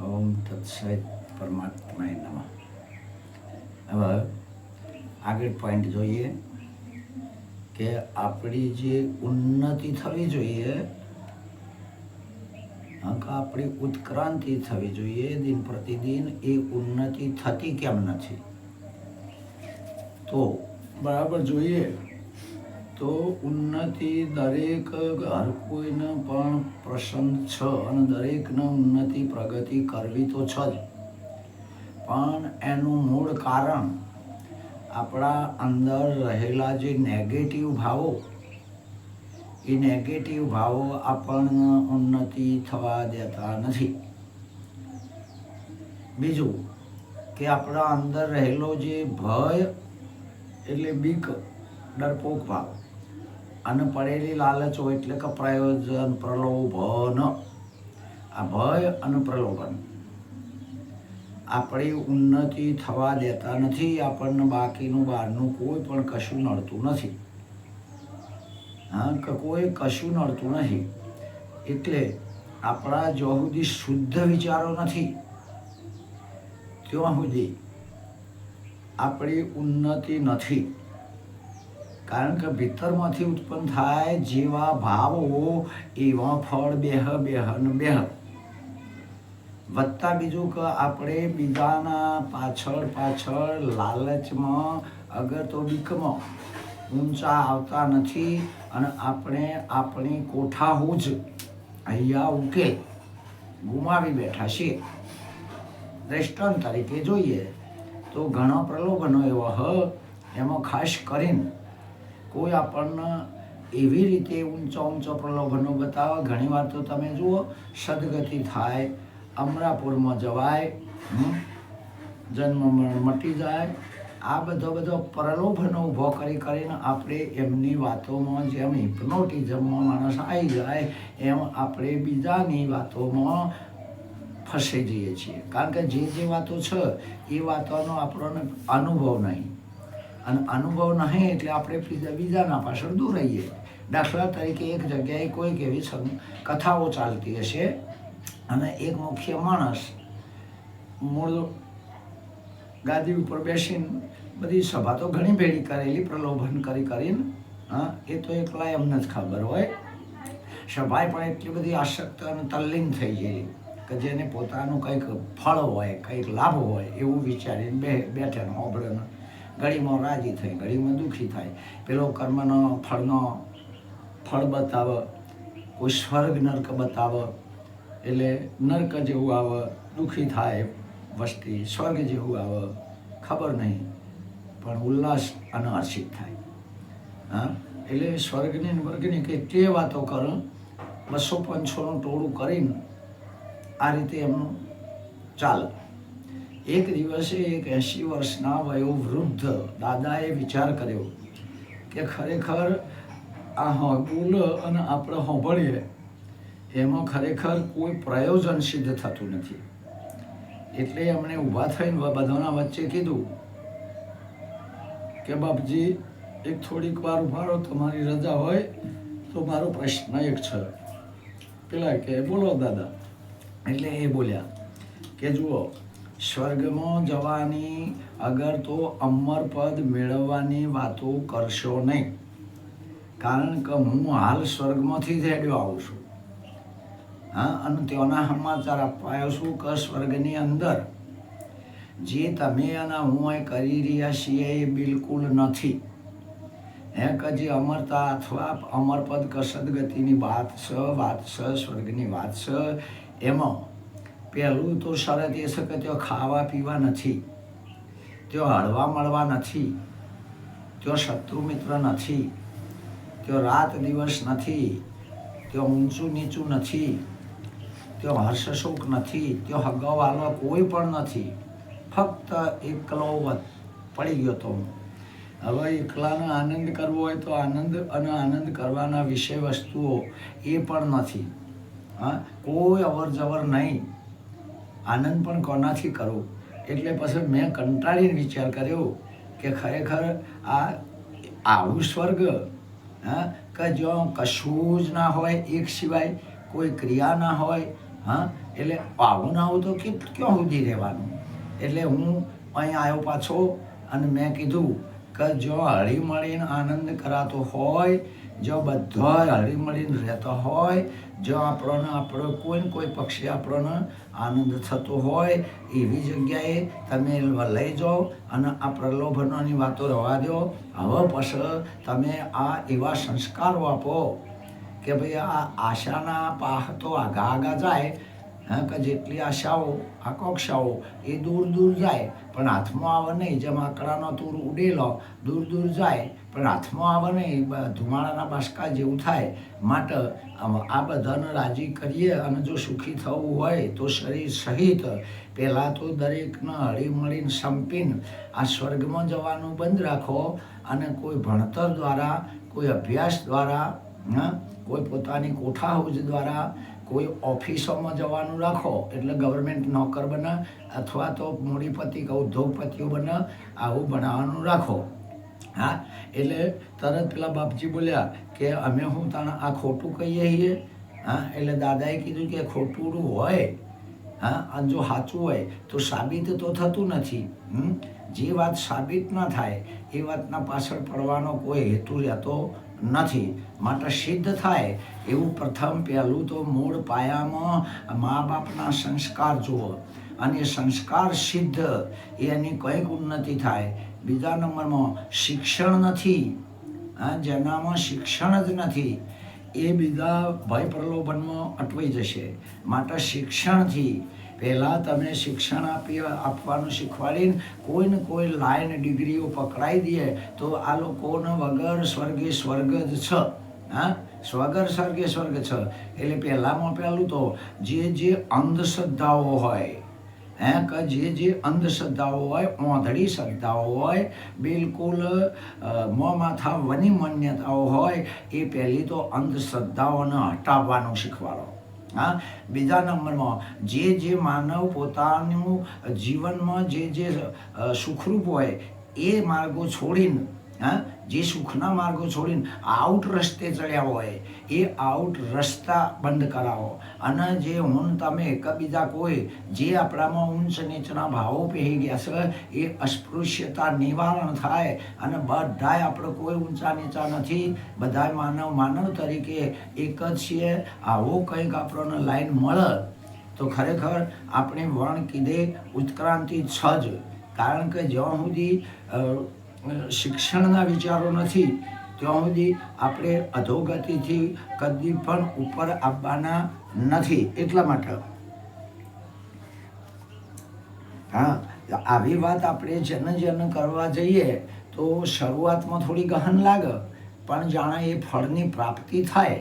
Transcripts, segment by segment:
ઓમ તત્સત પરમાત્મા નમઃ હવે આગળ પોઈન્ટ જોઈએ કે આપણી જે ઉન્નતિ થવી જોઈએ આપણી ઉત્ક્રાંતિ થવી જોઈએ દિન પ્રતિદિન એ ઉન્નતિ થતી કેમ નથી તો બરાબર જોઈએ તો ઉન્નતિ દરેક હર કોઈને પણ પ્રસંગ છે અને દરેકને ઉન્નતિ પ્રગતિ કરવી તો છે જ. પણ એનું મૂળ કારણ આપણા અંદર રહેલા જે નેગેટિવ ભાવો, એ નેગેટિવ ભાવો આપણને ઉન્નતિ થવા દેતા નથી. બીજું કે આપણા અંદર રહેલો જે ભય એટલે બીક, ડરપોક ભાવ. અને પડેલી લાલચો એટલે કે પ્રયોજન, પ્રલોભન. આ ભય અને પ્રલોભન. આપણી ઉન્નતિ થવા દેતા નથી, આપણને બાકીનું બહારનું કોઈ પણ કશું નડતું નથી. હા, કે કોઈ કશું નડતું નથી. એટલે આપણા જો સુધી શુદ્ધ વિચારો નથી, ત્યાં સુધી આપણી ઉન્નતિ નથી. કારણ કે ભીતરમાંથી ઉત્પન્ન થાય જેવા ભાવો એવા ફળ, બેહ બેહ ને બેહ. વત્તા બીજું કે આપણે બીજાના પાછળ પાછળ લાલચમાં અગર તો બીકમાં ઊંચા આવતા નથી અને આપણે આપણી કોઠાહૂજ અહીંયા ઉકેલ ગુમાવી બેઠા છીએ. દ્રષ્ટાંત તરીકે જોઈએ તો ઘણા પ્રલોભનો એવા હ, એમાં ખાસ કરીને કોઈ આપણને એવી રીતે ઊંચા ઊંચા પ્રલોભનો બતાવે? ઘણી વાર તો તમે જુઓ, સદગતિ થાય, અમરાપુરમાં જવાય જન્મ મરણ મટી જાય. આ બધો બધો પ્રલોભનો ઊભો કરી કરીને આપણે એમની વાતોમાં જેમ હિપ્નોટિઝમમાં માણસ આવી જાય, એમ આપણે બીજાની વાતોમાં ફસાઈ જઈએ છીએ. કારણ કે જે જે વાતો છે, એ વાતોનો આપણને અનુભવ નહીં. અને, અનુભવ નહીં એટલે આપણે બીજા, બીજાના પાછળ દૂર રહીએ. દાખલા તરીકે એક જગ્યાએ કોઈક એવી કથાઓ ચાલતી હશે અને એક મુખ્ય માણસ મૂળ ગાદી ઉપર બેસીને બધી સભા તો ઘણી ભેળી કરેલી, પ્રલોભન કરી કરીને, હા, એ તો એકલા એમને જ ખબર હોય. સભાએ પણ એટલી બધી આસક્ત અને તલ્લીન થઈ ગયેલી કે જેને પોતાનું કંઈક ફળ હોય, કંઈક લાભ હોય એવું વિચારીને બે બેઠે ને હોબળે ને ઘડીમાં રાજી થાય ઘડીમાં દુઃખી થાય. પેલો કર્મનો, ફળનો ફળ બતાવે, કોઈ સ્વર્ગ નર્ક બતાવે, એટલે નર્ક જેવું આવે, દુઃખી થાય, વસ્તી સ્વર્ગ જેવું આવે, ખબર નહીં, પણ ઉલ્લાસ અને હર્ષિત થાય. હા? એટલે સ્વર્ગની વર્ગની કંઈ તે વાતો કરે, બસો પાંચસોનું ટોળું કરીને આ રીતે એમનું ચાલે. એક દિવસે એક એંશી વર્ષના વયોવૃદ્ધ દાદાએ વિચાર કર્યો કે ખરેખર આ હોબુલ અને આપણે હોંભળીએ એમાં ખરેખર કોઈ પ્રયોજન સિદ્ધ થતું નથી. એટલે એમણે ઊભા થઈને બધાના વચ્ચે કીધું કે બાપજી, એક થોડીક વાર ઊભા રહો, તમારી રજા હોય તો મારો પ્રશ્ન એક છે. પેલા કે, બોલો દાદા. એટલે એ બોલ્યા કે જુઓ સ્વર્ગમાં જવાની અગર તો અમર પદ મેળવવાની વાતો કરશો નહીં. કારણ કે હું હાલ સ્વર્ગમાંથી જ હેડ્યો આવું છું. હા, અને તેઓના સમાચાર અપાયો છું કે સ્વર્ગની અંદર જે તમે અને હું એ કરી રહ્યા છીએ એ બિલકુલ નથી. હે કે જે અમરતા અથવા અમરપદ કે સદગતિની વાત છે વાત છે, સ્વર્ગની વાત છે, એમાં પહેલું તો શરત એ છે કે તેઓ ખાવા પીવા નથી. તેઓ હળવા મળવા નથી. તેઓ શત્રુ મિત્ર નથી. તેઓ રાત દિવસ નથી. તેઓ ઊંચું નીચું નથી. તેઓ હર્ષશોક નથી. ત્યાં હગાવાલો કોઈ પણ નથી. ફક્ત એકલો પડી ગયો તો હવે એકલાનો આનંદ કરવો હોય તો આનંદ અને આનંદ કરવાના વિષય વસ્તુઓ એ પણ નથી. હા, કોઈ અવર જવર નહીં. આનંદ પણ કોનાથી કરવો એટલે પછી મેં કંટાળીને વિચાર કર્યો કે ખરેખર આ આવું સ્વર્ગ, હા? કે જો કશું જ ના હોય એક સિવાય, કોઈ ક્રિયા ના હોય, હા? એટલે આવું ના આવું તો કે ક્યાં સુધી રહેવાનું? એટલે હું અહીં આવ્યો પાછો અને મેં કીધું કે જો હળી મળીને આનંદ કરાતો હોય જો બધા હળી મળીને રહેતા હોય, જો આપણને આપણો કોઈ ને કોઈ પક્ષી આપણને આનંદ થતો હોય, એવી જગ્યાએ તમે લઈ જાઓ અને આ પ્રલોભનોની વાતો રવા દો. હવે પછી તમે આ એવા સંસ્કારો આપો કે ભાઈ આ આશાના પાહ તો આગા આગા જાય, હા કે જેટલી આશાઓ આકાંક્ષાઓ એ દૂર દૂર જાય. પણ હાથમાં આવે નહીં, જેમ આંકડાનો તૂર ઉડેલો, દૂર દૂર જાય. પણ હાથમાં આવે બને ધુમાડાના બાસકા જેવું થાય, માટે આ બધાને રાજી કરીએ અને જો સુખી થવું હોય તો શરીર સહિત પહેલાં તો દરેકને હળીમળીને સંપીને આ સ્વર્ગમાં જવાનું બંધ રાખો અને કોઈ ભણતર દ્વારા, કોઈ અભ્યાસ દ્વારા કોઈ પોતાની કોઠા હાઉસ દ્વારા, કોઈ ઓફિસોમાં જવાનું રાખો, એટલે ગવર્મેન્ટ નોકર બને અથવા તો મૂડીપતિ કે ઉદ્યોગપતિઓ બને, આવું બનાવવાનું રાખો. હા? એટલે તરત પેલા બાપજી બોલ્યા કે અમે હું તને આ ખોટું કહીએ છીએ? હા? એટલે દાદાએ કીધું કે ખોટું હોય, હા? અને જો સાચું હોય, તો સાબિત તો થતું નથી. હમ? જે વાત સાબિત ન થાય, એ વાતના પાછળ પડવાનો કોઈ હેતુ રહેતો નથી. માટે સિદ્ધ થાય એવું પ્રથમ પહેલું તો મૂળ પાયામાં મા બાપના સંસ્કાર જુઓ. અને સંસ્કાર સિદ્ધ, એની કંઈક ઉન્નતિ થાય બીજા નંબરમાં શિક્ષણ નથી. હા, જેનામાં શિક્ષણ જ નથી, એ બીજા ભય પ્રલોભનમાં અટવાઈ જશે. માટે શિક્ષણથી પહેલાં તમે શિક્ષણ આપી, આપવાનું શીખવાડીને કોઈ ને કોઈ લાઈન ડિગ્રીઓ પકડાઈ દઈએ તો આ લોકોને વગર સ્વર્ગે સ્વર્ગ જ છે. હા, સ્વગર સ્વર્ગે સ્વર્ગ છે. એટલે પહેલાંમાં પહેલું તો જે જે અંધશ્રદ્ધાઓ હોય હે કે જે જે અંધશ્રદ્ધાઓ હોય ઓંધળી શ્રદ્ધાઓ હોય બિલકુલ અ, મોં માથા વની માન્યતાઓ હોય એ પહેલી તો અંધશ્રદ્ધાઓને હટાવવાનું શીખવાડો. હા? બીજા નંબરમાં જે જે માનવ પોતાનું જીવનમાં જે જે સુખરૂપ હોય એ માર્ગો છોડીને હા જે સુખના માર્ગો છોડીને આઉટ રસ્તે ચડ્યા હોય, એ આઉટ રસ્તા બંધ કરાવો. અને જે હું તમે એકબીજા કોઈ, જે આપણામાં ઊંચ નીચના ભાવો પહેરી ગયા છે, એ અસ્પૃશ્યતા નિવારણ થાય અને બધાય આપણે કોઈ ઊંચા નીચા નથી. બધાય માનવ માનવ તરીકે એક જ છીએ. આવો કંઈક આપણને લાઈન મળે તો ખરેખર આપણે વર્ણ કીધે ઉત્ક્રાંતિ છ જ. કારણ કે જ્યાં સુધી શિક્ષણના વિચારો નથી, ત્યાં સુધી આપણે અધોગતિથી કદી પણ ઉપર આવવાના નથી, એટલા માટે. હા, આવી વાત આપણે જન જન કરવા જઈએ તો શરૂઆતમાં થોડી ગહન લાગે, પણ જાણે એ ફળની પ્રાપ્તિ થાય.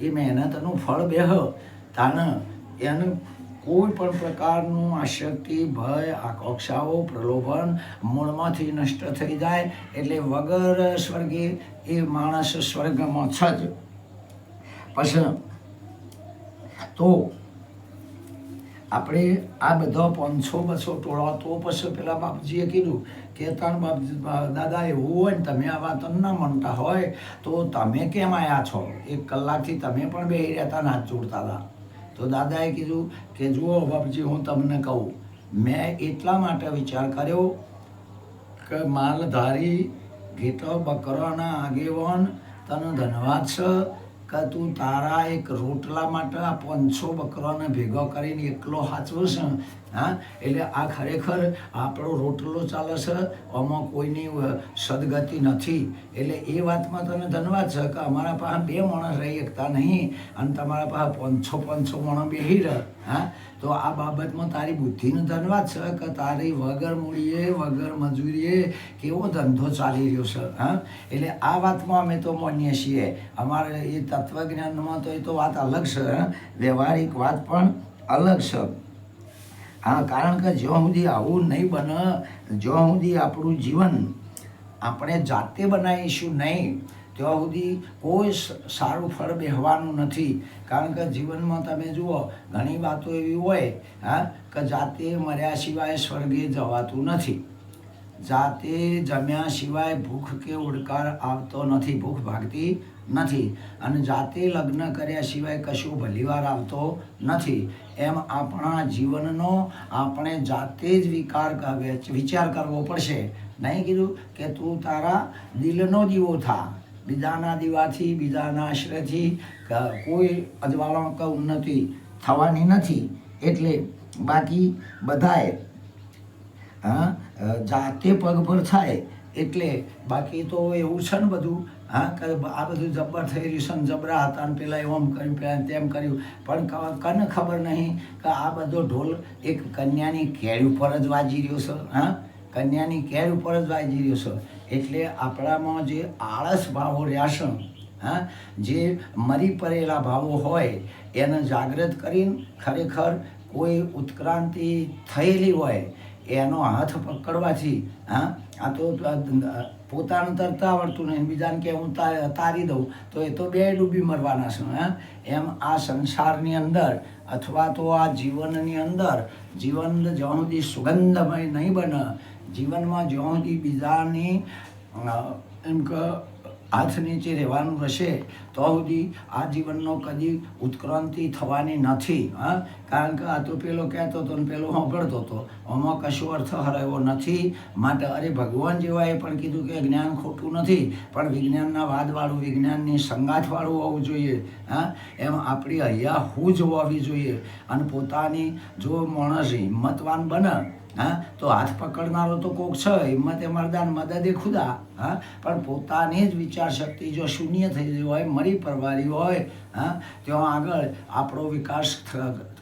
એ મહેનતનું ફળ બેહ, તાણ એનું કોઈ પણ પ્રકારનું આશક્તિ, ભય આકાંક્ષાઓ પ્રલોભન મૂળમાંથી નષ્ટ થઈ જાય એટલે વગર સ્વર્ગે એ માણસ સ્વર્ગમાં છ જ. પછી, તો આપણે આ બધા પાંચસો બસો ટોળા, તો પછી પેલા બાપજીએ કીધું કે ત્રણ બાપ, દાદા, એવું હોય ને તમે આ વાત ના માનતા હોય, તો તમે કેમ આવ્યા છો? એક કલાકથી તમે પણ બે રહેતા નાચ જોડતા હતા. તો દાદાએ કીધું કે જુઓ બાપજી હું તમને કહું. મેં એટલા માટે વિચાર કર્યો કે માલધારી ઘેટો બકરોના આગેવાન તને ધન્યવાદ છે. કે તું તારા એક રોટલા માટે આ પાંચસો બકરાને ભેગો કરીને એકલો સાચવો છે? હા? એટલે આ ખરેખર આપણો રોટલો ચાલે છે, આમાં કોઈની સદગતિ નથી. એટલે એ વાતમાં તને ધન્યવાદ છે કે અમારા પાસે બે માણસ રહી શકતા નહીં અને તમારા પાસે પાંચસો પાંચસો માણસ બેસી રહે. હા? તો આ બાબતમાં તારી બુદ્ધિનો ધન્યવાદ છે કે તારી વગર મૂડીએ, વગર મજૂરીએ કેવો ધંધો ચાલી રહ્યો છે હા? એટલે આ વાતમાં અમે તો માનીએ છીએ. અમારે એ તત્વજ્ઞાનમાં તો એ તો વાત અલગ છે? વ્યવહારિક વાત પણ અલગ છે હા, કારણ કે જ્યાં સુધી આવું નહીં બને, જ્યાં સુધી આપણું જીવન આપણે જાતે બનાવીશું નહીં ત્યાં સુધી કોઈ સારું ફળ બેહવાનું નથી. કારણ કે જીવનમાં તમે જુઓ, ઘણી વાતો એવી હોય, હા, કે જાતે મર્યા સિવાય સ્વર્ગે જવાતું નથી. જાતે જમ્યા સિવાય ભૂખ કે ઉડકાર આવતો નથી, ભૂખ ભાગતી નથી. અને જાતે લગ્ન કર્યા સિવાય કશું ભલીવાર આવતો નથી. એમ આપણા જીવનનો આપણે જાતે જ વિકાર વિચાર કરવો પડશે. નહીં કીધું કે તું તારા દિલનો દીવો થા. બીજાના દીવાથી, બીજાના આશ્રયથી કોઈ અજવાળો કે, ઉન્નતિ થવાની નથી. એટલે બાકી બધાએ, હા જાતે પગ પર થાય, એટલે બાકી તો એવું છે ને બધું, હા, કે આ બધું જબ્બર થઈ રહ્યું છે જબરા હતા ને પેલા એમ કર્યું, પેલા તેમ કર્યું. પણ કને ખબર નહીં કે આ બધો ઢોલ એક કન્યાની કેળ ઉપર જ વાજી રહ્યો છે, હા? કન્યાની કેળ ઉપર જ વાજી રહ્યો છે. એટલે આપણામાં જે આળસ ભાવો રહ્યા છે હા, જે મરી પડેલા ભાવો હોય, એને જાગૃત કરીને ખરેખર કોઈ ઉત્ક્રાંતિ થયેલી હોય, એનો હાથ પકડવાથી, હા, આ તો પોતાનું તરતા આવડતું નહીં. બીજાને કે હું તારી દઉં, તો એ તો બે ડૂબી મરવાના છે, હા. એમ આ સંસારની અંદર અથવા તો આ જીવનની અંદર, જીવન જ્યાં સુગંધમય નહીં બને જીવનમાં જ્યાં સુધી બીજાની એમ કે, હાથ નીચે રહેવાનું રહેશે, તો સુધી આ જીવનનો કદી ઉત્ક્રાંતિ થવાની નથી, હા? કારણ કે આ તો પેલો કહેતો હતો ને પેલો સાંભળતો હતો, આમાં કશો અર્થ હરાયો નથી. માટે અરે ભગવાન જેવાએ પણ કીધું કે જ્ઞાન ખોટું નથી, પણ વિજ્ઞાનના વાદવાળું, વિજ્ઞાનની સંગાથવાળું હોવું જોઈએ, હા? એમ આપણી અહીંયા હું જ હોવી જોઈએ, અને પોતાની જો માણસ હિંમતવાન બને હા? તો હાથ પકડનારો તો કોક છે, હિંમતે મરદાન મદદે ખુદા, હા? પણ પોતાની જ વિચાર શક્તિ જો શૂન્ય થઈ ગઈ હોય, મરી પરવારી હોય, હા? ત્યાં આગળ આપણો વિકાસ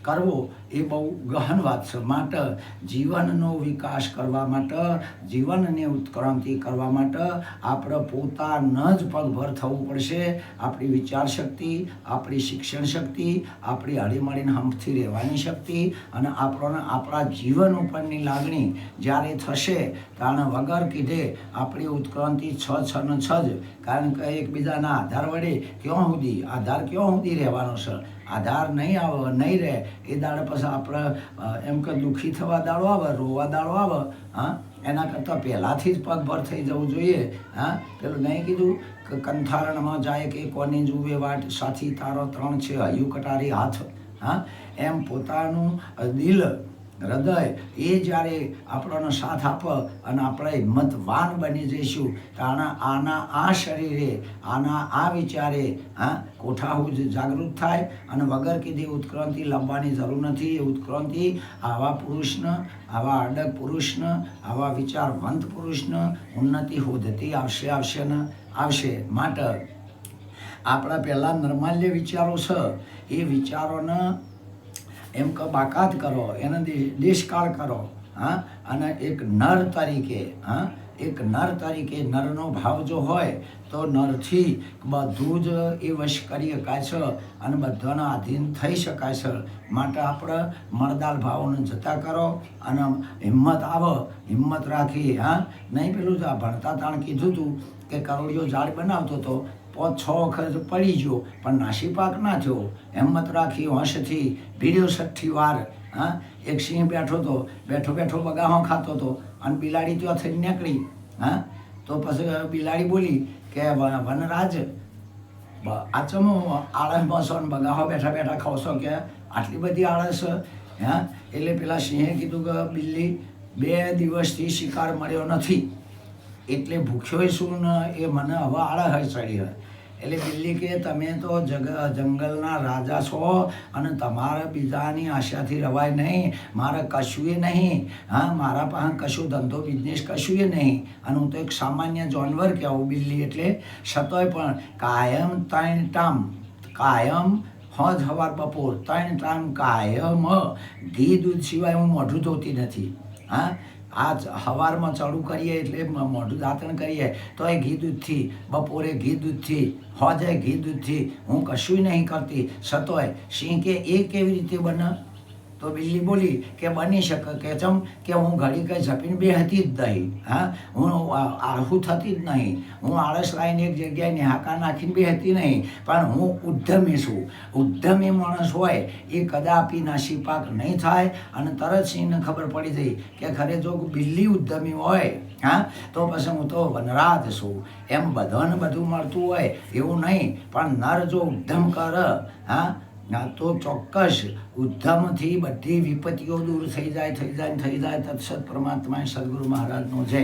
કરવો એ બહુ ગહન વાત છે. માટે જીવનનો વિકાસ કરવા માટે, જીવનને ઉત્ક્રાંતિ કરવા માટે આપણે પોતાના જ પગભર થવું પડશે. આપણી વિચાર શક્તિ, આપણી શિક્ષણ શક્તિ, આપણી હળીમળીને હંફથી રહેવાની શક્તિ અને આપણને આપણા જીવન ઉપરની લાગણી જ્યારે થશે ત્યારે વગર કીધે આપણી ઉત્ક્રાંતિ છ છ ને છ જ. કારણ કે એકબીજાના આધાર વડે ક્યાં સુધી, આધાર ક્યાં સુધી રહેવાનો છે? આધાર નહીં આવે, નહીં રહે, એ દાડે પછી આપણે એમ કે દુઃખી થવા દાડો આવે, રોવા દાડો આવે, હા? એના કરતાં પહેલાંથી જ પગભર થઈ જવું જોઈએ, હા? પેલું નહીં કીધું કે કંથારણમાં જાય કે કોની જુએ વાટ, સાથી તારો ત્રણ છે, હયું કટારી હાથ, હા? એમ પોતાનું દિલ હૃદય, એ જ્યારે આપણને સાથ આપ અને આપણે હિંમતવાન બની જઈશું, તો આના આના આ શરીરે, આના આ વિચારે, હા, કોઠાહુ જ જાગૃત થાય અને વગર કીધી ઉત્ક્રાંતિ લાવવાની જરૂર નથી. એ ઉત્ક્રાંતિ આવા પુરુષને, આવા અડગ પુરુષને, આવા વિચારવંત પુરુષને ઉન્નતિ હોદતી આવશે આવશે ને આવશે. માટે આપણા પહેલાં નર્માલ્ય વિચારો છે. એ વિચારોને એમ કે બાકાત કરો, એને દે- દેશકાળ કરો, હા? અને એક નર તરીકે, હા? એક નર તરીકે નરનો ભાવ જો હોય, તો નરથી બધું જ એ વશ કરી શકાય અને બધાના આધીન થઈ શકાય છે. માટે આપણે મરદાલ ભાવોને જતા કરો અને હિંમત આવો, હિંમત રાખી, હા? નહીં પેલું જ આ ભણતા તાણ કીધું હતું કે કરોડિયો ઝાડ બનાવતો હતો પાંચ છ વખત પડી ગયો. પણ નાસી પાક ના થયો. હિંમત રાખી હોંશથી ભીડ્યો છઠ્ઠી વાર, હા? એક સિંહ બેઠો હતો બેઠો બેઠો બગાહો ખાતો હતો અને બિલાડી ત્યાં થઈને નીકળી, હા? તો પછી બિલાડી બોલી કે વનરાજ આ ચમો આળસમાં છો ને બગાહો બેઠા બેઠા છો કે? આટલી બધી આળસ, હા? એટલે પેલા સિંહે કીધું કે, બિલ્લી, બે દિવસથી શિકાર મળ્યો નથી. એટલે ભૂખ્યો શું ને એ મને હવે આળસ ચડી હોય. એટલે બિલ્લી કે તમે તો જગ, જંગલના રાજા છો અને તમારે બીજાની આશાથી રવાય નહીં, મારે કશુંય નહીં, હા, મારા પાસે કશું ધંધો બિઝનેસ કશુંય નહીં. અને હું તો એક સામાન્ય જાનવર કહેવું બિલ્લી એટલે છતોય પણ કાયમ ત્રણ ટામ, કાયમ હજ હવાર બપોર, ત્રણ ટામ કાયમ ઘી દૂધ સિવાય હું મોઢું ધોતી નથી, હા. આ જ સવારમાં ચડું કરીએ એટલે મોઢું દાંતણ કરીએ તો એ ઘી દૂધથી, બપોરે ઘી દૂધથી, હોજે ઘી દૂધથી, હું કશું નહીં કરતી, સતોય, સિંહ કે એ કેવી રીતે બને? તો બિલ્લી બોલી કે બની શકે કે ચમ કે હું ઘડી કંઈ ઝપીને બેહતી જ નહીં, હા? હું આ- આળહું થતી જ નહીં. હું આળસ લાવીને એક જગ્યાએ નિહાકા નાખીને બેહતી નહીં, પણ હું ઉદ્ધમી છું. ઉદ્ધમી માણસ હોય એ કદાપી નાસીપાક નહીં થાય અને તરત સિંહને ખબર પડી જઈ કે ખરે જો બિલ્લી ઉદ્ધમી હોય, હા? તો પછી હું તો વનરાજ છું. એમ બધાને બધું મળતું હોય એવું નહીં, પણ નર જો ઉદ્ધમ કર, હા? ના તો ચોક્કસ ઉદ્ધમથી બધી વિપત્તિઓ દૂર થઈ જાય થઈ જાય થઈ જાય, તત્સત પરમાત્મા સદગુરુ મહારાજનો જય.